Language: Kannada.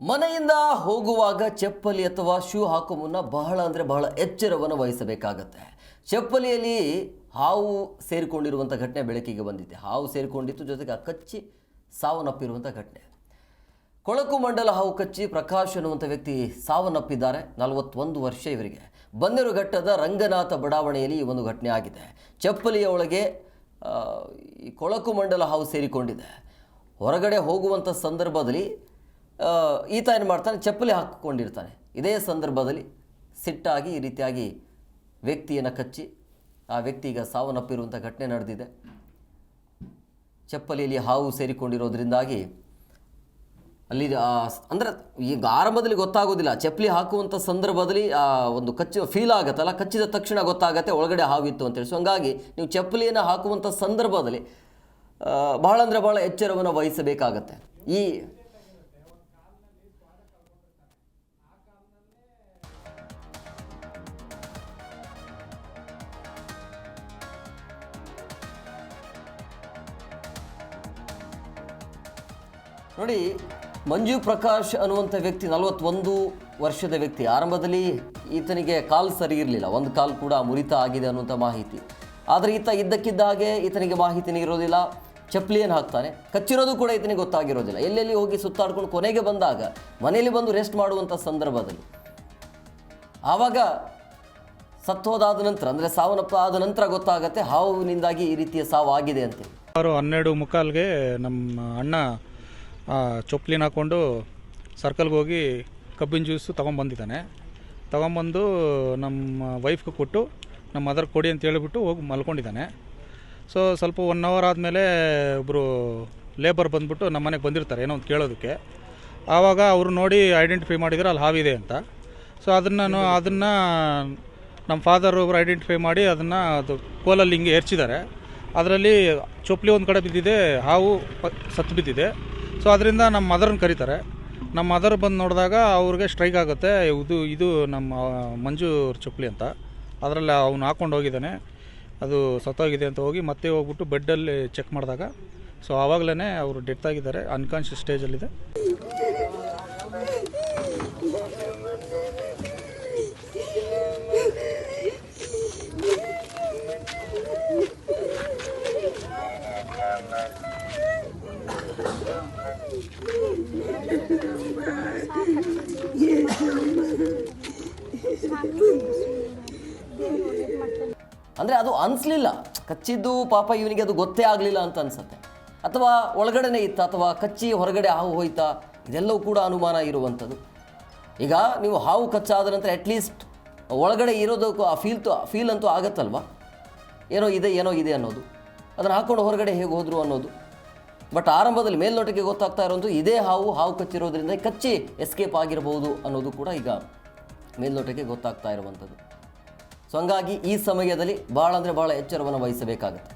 ಮನೆಯಿಂದ ಹೋಗುವಾಗ ಚಪ್ಪಲಿ ಅಥವಾ ಶೂ ಹಾಕೋ ಮುನ್ನ ಬಹಳ ಅಂದರೆ ಬಹಳ ಎಚ್ಚರವನ್ನು ವಹಿಸಬೇಕಾಗತ್ತೆ. ಚಪ್ಪಲಿಯಲ್ಲಿ ಹಾವು ಸೇರಿಕೊಂಡಿರುವಂಥ ಘಟನೆ ಬೆಳಕಿಗೆ ಬಂದಿದೆ. ಹಾವು ಸೇರಿಕೊಂಡಿತ್ತು ಜೊತೆಗೆ ಆ ಕಚ್ಚಿ ಸಾವನ್ನಪ್ಪಿರುವಂಥ ಘಟನೆ. ಕೊಳಕು ಮಂಡಲ ಹಾವು ಕಚ್ಚಿ ಪ್ರಕಾಶ್ ಅನ್ನುವಂಥ ವ್ಯಕ್ತಿ ಸಾವನ್ನಪ್ಪಿದ್ದಾರೆ. ನಲವತ್ತೊಂದು ವರ್ಷ ಇವರಿಗೆ. ಬನ್ನೇರುಘಟ್ಟದ ರಂಗನಾಥ ಬಡಾವಣೆಯಲ್ಲಿ ಈ ಒಂದು ಘಟನೆ ಆಗಿದೆ. ಚಪ್ಪಲಿಯ ಒಳಗೆ ಈ ಕೊಳಕು ಮಂಡಲ ಹಾವು ಸೇರಿಕೊಂಡಿದೆ. ಹೊರಗಡೆ ಹೋಗುವಂಥ ಸಂದರ್ಭದಲ್ಲಿ ಈತ ಏನು ಮಾಡ್ತಾನೆ? ಚಪ್ಪಲಿ ಹಾಕಿಕೊಂಡಿರ್ತಾನೆ. ಇದೇ ಸಂದರ್ಭದಲ್ಲಿ ಸಿಟ್ಟಾಗಿ ಈ ರೀತಿಯಾಗಿ ವ್ಯಕ್ತಿಯನ್ನು ಕಚ್ಚಿ ಆ ವ್ಯಕ್ತಿ ಈಗ ಸಾವನ್ನಪ್ಪಿರುವಂಥ ಘಟನೆ ನಡೆದಿದೆ. ಚಪ್ಪಲಿಯಲ್ಲಿ ಹಾವು ಸೇರಿಕೊಂಡಿರೋದ್ರಿಂದಾಗಿ ಅಲ್ಲಿ ಅಂದರೆ ಈಗ ಆರಂಭದಲ್ಲಿ ಗೊತ್ತಾಗೋದಿಲ್ಲ. ಚಪ್ಪಲಿ ಹಾಕುವಂಥ ಸಂದರ್ಭದಲ್ಲಿ ಆ ಒಂದು ಕಚ್ಚಿ ಫೀಲ್ ಆಗುತ್ತಲ್ಲ? ಕಚ್ಚಿದ ತಕ್ಷಣ ಗೊತ್ತಾಗತ್ತೆ, ಒಳಗಡೆ ಹಾವಿತ್ತು ಅಂತೇಳಿ ಸೊ ಹಂಗಾಗಿ ನೀವು ಚಪ್ಪಲಿಯನ್ನು ಹಾಕುವಂಥ ಸಂದರ್ಭದಲ್ಲಿ ಬಹಳ ಅಂದರೆ ಬಹಳ ಎಚ್ಚರವನ್ನು ವಹಿಸಬೇಕಾಗತ್ತೆ. ಈ ನೋಡಿ, ಮಂಜು ಪ್ರಕಾಶ್ ಅನ್ನುವಂಥ ವ್ಯಕ್ತಿ ನಲವತ್ತೊಂದು ವರ್ಷದ ವ್ಯಕ್ತಿ. ಆರಂಭದಲ್ಲಿ ಈತನಿಗೆ ಕಾಲು ಸರಿ ಇರಲಿಲ್ಲ. ಒಂದು ಕಾಲು ಕೂಡ ಮುರಿತ ಆಗಿದೆ ಅನ್ನುವಂಥ ಮಾಹಿತಿ. ಆದರೆ ಈತ ಇದ್ದಕ್ಕಿದ್ದ ಹಾಗೆ ಈತನಿಗೆ ಮಾಹಿತಿನೇ ಇರೋದಿಲ್ಲ ಚಪ್ಪಲಿಯನ್ನು ಹಾಕ್ತಾನೆ. ಕಚ್ಚಿರೋದು ಕೂಡ ಈತನಿಗೆ ಗೊತ್ತಾಗಿರೋದಿಲ್ಲ. ಎಲ್ಲೆಲ್ಲಿ ಹೋಗಿ ಸುತ್ತಾಡ್ಕೊಂಡು ಕೊನೆಗೆ ಬಂದಾಗ ಮನೆಯಲ್ಲಿ ಬಂದು ರೆಸ್ಟ್ ಮಾಡುವಂಥ ಸಂದರ್ಭದಲ್ಲಿ ಆವಾಗ ಸತ್ತೋದಾದ ನಂತರ, ಅಂದರೆ ಸಾವನ್ನಪ್ಪ ಆದ ನಂತರ ಗೊತ್ತಾಗತ್ತೆ ಹಾವುವಿನಿಂದಾಗಿ ಈ ರೀತಿಯ ಸಾವು ಆಗಿದೆ ಅಂತ ಹನ್ನೆರಡು ಮುಕ್ಕಾಲ್ಗೆ ನಮ್ಮ ಅಣ್ಣ ಚೊಪ್ಲಿನ ಹಾಕ್ಕೊಂಡು ಸರ್ಕಲ್ಗೆ ಹೋಗಿ ಕಬ್ಬಿನ ಜ್ಯೂಸು ತೊಗೊಂಬಂದಿದ್ದಾನೆ ತೊಗೊಂಬಂದು ನಮ್ಮ ವೈಫ್ಗೆ ಕೊಟ್ಟು, ನಮ್ಮ ಮದರ್ ಕೊಡಿ ಅಂತ ಹೇಳಿಬಿಟ್ಟು ಹೋಗಿ ಮಲ್ಕೊಂಡಿದ್ದಾನೆ. ಸೊ ಸ್ವಲ್ಪ ಒನ್ ಅವರ್ ಆದಮೇಲೆ ಒಬ್ಬರು ಲೇಬರ್ ಬಂದುಬಿಟ್ಟು ನಮ್ಮ ಮನೆಗೆ ಬಂದಿರ್ತಾರೆ, ಏನೋ ಒಂದು ಕೇಳೋದಕ್ಕೆ. ಆವಾಗ ಅವರು ನೋಡಿ ಐಡೆಂಟಿಫೈ ಮಾಡಿದರೆ ಅಲ್ಲಿ ಹಾವಿದೆ ಅಂತ. ಸೊ ಅದನ್ನು ಅದನ್ನು ನಮ್ಮ ಫಾದರ್ ಒಬ್ಬರು ಐಡೆಂಟಿಫೈ ಮಾಡಿ ಅದನ್ನು ಅದು ಕೋಲಲ್ಲಿ ಹಿಂಗೆ ಎರ್ಚಿದ್ದಾರೆ. ಅದರಲ್ಲಿ ಚೊಪ್ಲಿ ಒಂದು ಕಡೆ ಬಿದ್ದಿದೆ, ಹಾವು ಸತ್ತು ಬಿದ್ದಿದೆ. ಸೊ ಅದರಿಂದ ನಮ್ಮ ಮದರ್ನ ಕರೀತಾರೆ. ನಮ್ಮ ಮದರ್ ಬಂದು ನೋಡಿದಾಗ ಅವ್ರಿಗೆ ಸ್ಟ್ರೈಕ್ ಆಗುತ್ತೆ. ಇದು ಇದು ನಮ್ಮ ಮಂಜು ಚಪ್ಪಲಿ ಅಂತ. ಅದರಲ್ಲಿ ಅವನು ಹಾಕ್ಕೊಂಡು ಹೋಗಿದ್ದಾನೆ. ಅದು ಸತ್ತೋಗಿದೆ ಅಂತ ಹೋಗಿ ಮತ್ತೆ ಹೋಗ್ಬಿಟ್ಟು ಬೆಡ್ಡಲ್ಲಿ ಚೆಕ್ ಮಾಡಿದಾಗ. ಸೊ ಆವಾಗಲೇ ಅವರು ಡೆತ್ ಆಗಿದ್ದಾರೆ. ಅನ್ಕಾನ್ಷಿಯಸ್ ಸ್ಟೇಜಲ್ಲಿದೆ ಅಂದರೆ ಅದು ಅನಿಸ್ಲಿಲ್ಲ. ಕಚ್ಚಿದ್ದು ಪಾಪ ಇವನಿಗೆ ಅದು ಗೊತ್ತೇ ಆಗಲಿಲ್ಲ ಅಂತ ಅನ್ಸುತ್ತೆ. ಅಥವಾ ಒಳಗಡೆನೆ ಇತ್ತ, ಅಥವಾ ಕಚ್ಚಿ ಹೊರಗಡೆ ಹಾವು ಹೋಯ್ತಾ, ಇದೆಲ್ಲವೂ ಕೂಡ ಅನುಮಾನ ಇರುವಂಥದ್ದು. ಈಗ ನೀವು ಹಾವು ಕಚ್ಚಾದ ನಂತರ ಅಟ್ಲೀಸ್ಟ್ ಒಳಗಡೆ ಇರೋದಕ್ಕೂ ಆ ಫೀಲ್ ತು ಫೀಲ್ ಅಂತೂ ಆಗತ್ತಲ್ವಾ? ಏನೋ ಇದೆ ಏನೋ ಇದೆ ಅನ್ನೋದು. ಅದನ್ನು ಹಾಕ್ಕೊಂಡು ಹೊರಗಡೆ ಹೇಗೆ ಹೋದರು ಅನ್ನೋದು. ಬಟ್ ಆರಂಭದಲ್ಲಿ ಮೇಲ್ನೋಟಕ್ಕೆ ಗೊತ್ತಾಗ್ತಾ ಇರೋದು ಇದೇ ಹಾವು ಹಾವು ಕಚ್ಚಿರೋದ್ರಿಂದ ಕಚ್ಚಿ ಎಸ್ಕೇಪ್ ಆಗಿರಬಹುದು ಅನ್ನೋದು ಕೂಡ ಈಗ ಮೇಲ್ನೋಟಕ್ಕೆ ಗೊತ್ತಾಗ್ತಾ ಇರುವಂಥದ್ದು. ಸೊ ಹಂಗಾಗಿ ಈ ಸಮಯದಲ್ಲಿ ಭಾಳ ಅಂದರೆ ಭಾಳ ಎಚ್ಚರವನ್ನು ವಹಿಸಬೇಕಾಗತ್ತೆ.